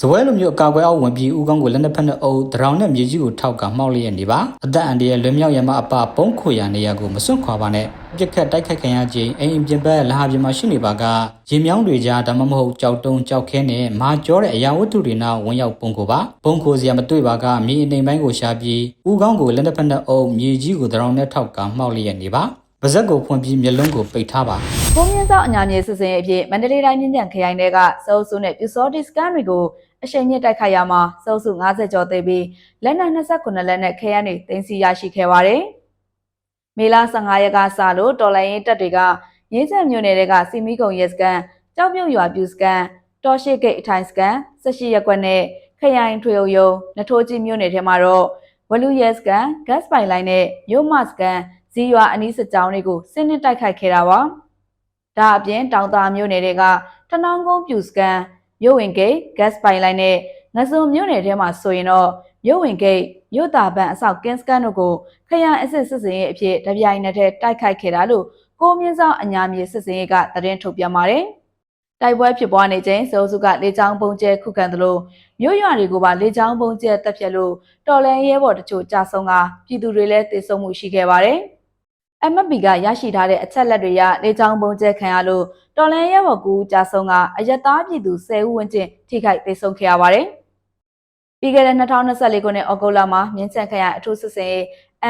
ဇပွဲလိုမျိုးအကာအကွယ်အောက်ဝင်ပြီးဦးကောင်းကိုလက်နှစ်ဖက်နဲ့အုပ်ဒရောင်နဲ့မြေကြီးကိုထောက်ကမှောက်လျက်နေပါအသက်အန္တရာယ်လွံ့မြောက်ရမအပပုံခွေရနေရကိုမစွန့်ခွာပါနဲ့ပြက်ခတ်တိုက်ခိုက်ခံရခြင်းအိမ်အပြင်ဘက်လာဟာပြင်မှာရှိနေပါကရေမြောင်းတွေကြားဒါမှမဟုတ်ကြောက်တုံးကြောက်ခဲနဲ့မာကျောတဲ့အရာဝတ္ထုတွေနောက်ဝင်ရောက်ပုံကိုပါပုံကိုစရာမတွေ့ပါကမြေအနေပိုင်းကိုရှာပြီးဦးကောင်းကိုလက်နှစ်ဖက်နဲ့အုပ်မြေကြီးကိုဒရောင်နဲ့ထောက်ကမှောက်လျက်နေပါပါဇက်ကိုဖွင့်ပြီးမျက်လုံးကိုပိတ်ထားပါကိုမြင့်စောက်အညာမြေစစ်စင်အဖြစ်မန္တလေးတိုင်းမြင်းကြံခရိုင်တွေကစေအုပ်စုနဲ့ပြူစောဒီစကန်တွေကို အရှိန်မြင့်တိုက်ခိုက်ရမှာစေအုပ်စု90ကျော်သိမ်းပြီးလက်နက်29လက်နဲ့ခရိုင်တွေတင်စီရရှိခဲ့ပါတယ်။မေလ15ရက်ကစလို့တော်လိုင်းရင်တပ်တွေကရင်းချက်မြို့နယ်တွေကစီမီကုံရဲစကန်ကြောက်ပြုတ်ရွာပြူစကန်တော်ရှိဂိတ်အထိုင်စကန်18ရက်ကွက်နဲ့ခရိုင်ထွေအုပ်ရုံနထိုးကြီးမြို့နယ်ထဲမှာတော့ဝလူရဲစကန်ဂတ်စ်ပိုင်လိုင်းနဲ့ရုံမစကန်ဇီရွာအနီးစစ်ကြောင်းတွေကိုစစ်နစ်တိုက်ခိုက်ခဲ့တာပါ။ဒါအပြင်တောင်သာမြို့နယ်တွေကတနောင်းကုန်းပြူစကန် မြို့ဝင်ဂိတ်ဂတ်စ်ပိုင်လိုင်းနဲ့ငစုံမြို့နယ်ထဲမှာဆိုရင်တော့မြို့ဝင်ဂိတ်မြို့တာပန်အဆောက်ကင်းစကန်တို့ကိုခရိုင်အစစ်စစ်စင်ရေးအဖြစ်တပြိုင်နက်တည်းတိုက်ခိုက်ခဲ့တာလို့ကိုမြင့်စောအညာမြေစစ်စင်ရေးကသတင်းထုတ်ပြန်ပါတယ်။တိုက်ပွဲဖြစ်ပွားနေချိန်စိုးစုကလေကြောင်းပုံကျဲခုခံသလိုမြို့ရွာတွေကိုပါလေကြောင်းပုံကျဲတက်ပြက်လို့တော်လန်ရဲဘော်တချို့ကြာဆုံးကပြည်သူတွေလည်းတေဆုံးမှုရှိခဲ့ပါတယ်။ MFB ကရရှိထားတဲ့အချက်လက်တွေရလေကြောင်းပုံကျဲခံရလို့တော်လန်ရဲဘော်ကူကြာဆုံးကအယက်သားပြည်သူ10ဦးဝန်းကျင်ထိခိုက်ဒေဆုံးခဲ့ရပါတယ်။ပြီးခဲ့တဲ့2024ခုနှစ်ဩဂုတ်လမှာမြင်းချန်ခရိုင်အထူးစစ်စင်ရေး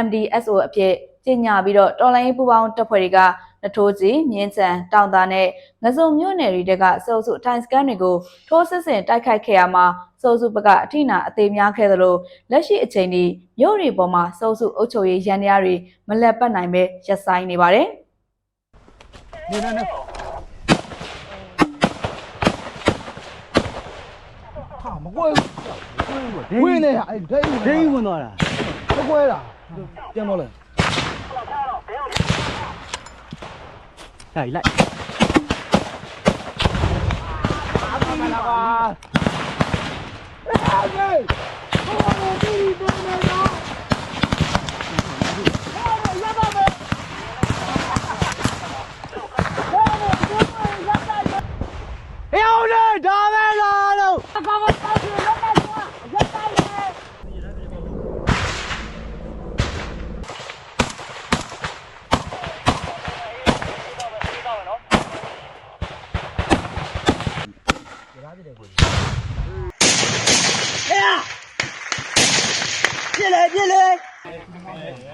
MDSO အဖြစ်ကြီးညာပြီးတော့တော်လိုင်းပူပေါင်းတပ်ဖွဲ့တွေက နထိုးကြီးမြင်းချန်တောင်သာနဲ့ငစုံမြို့နယ်တွေတဲကစုပ်စုအထိုင်စကန်တွေကိုထိုးစစ်ဆင်တိုက်ခိုက်ခဲ့ရမှာစုပ်စုဘက်ကအထိနာအသေးများခဲ့သလိုလက်ရှိအချိန်ထိမြို့တွေပေါ်မှာစုပ်စုအုပ်ချုပ်ရေးရန်ရားတွေမလက်ပတ်နိုင်ပဲရပ်ဆိုင်းနေပါတယ်။နေနေနေဟာမကွဲဘူးဝင်းနေဟာအဲ့ဒိန်းဒိန်းဝင်သွားတာမကွဲတာပြန်တော့လေ ဟဲ့လိုက်အာမလာပါအေး ဟေးဟိုဘာလို့ဒီဒီနေ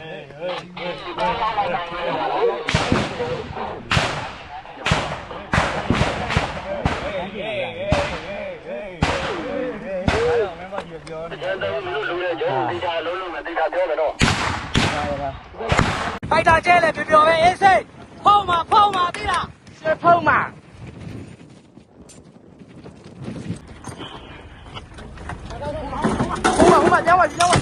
တော့ဟေးအောင်လေဒါပဲလားလို့ပြစ်လေပြစ်လေဖိုက်တာကျဲလေပြောပြောပဲအေးစိတ်ဖုံးမှာဖုံးမှာသိလား ရှစ်ဖုံးမှာဟိုမှာဟိုမှာကြောက်ပါကြောက်ပါ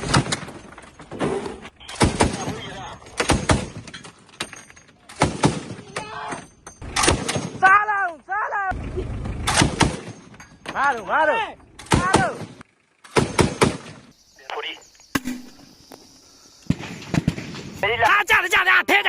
စားလောက်စားလောက် ငါတို့ငါတို့ငါတို့အားကြတယ်ကြတယ်ထဲ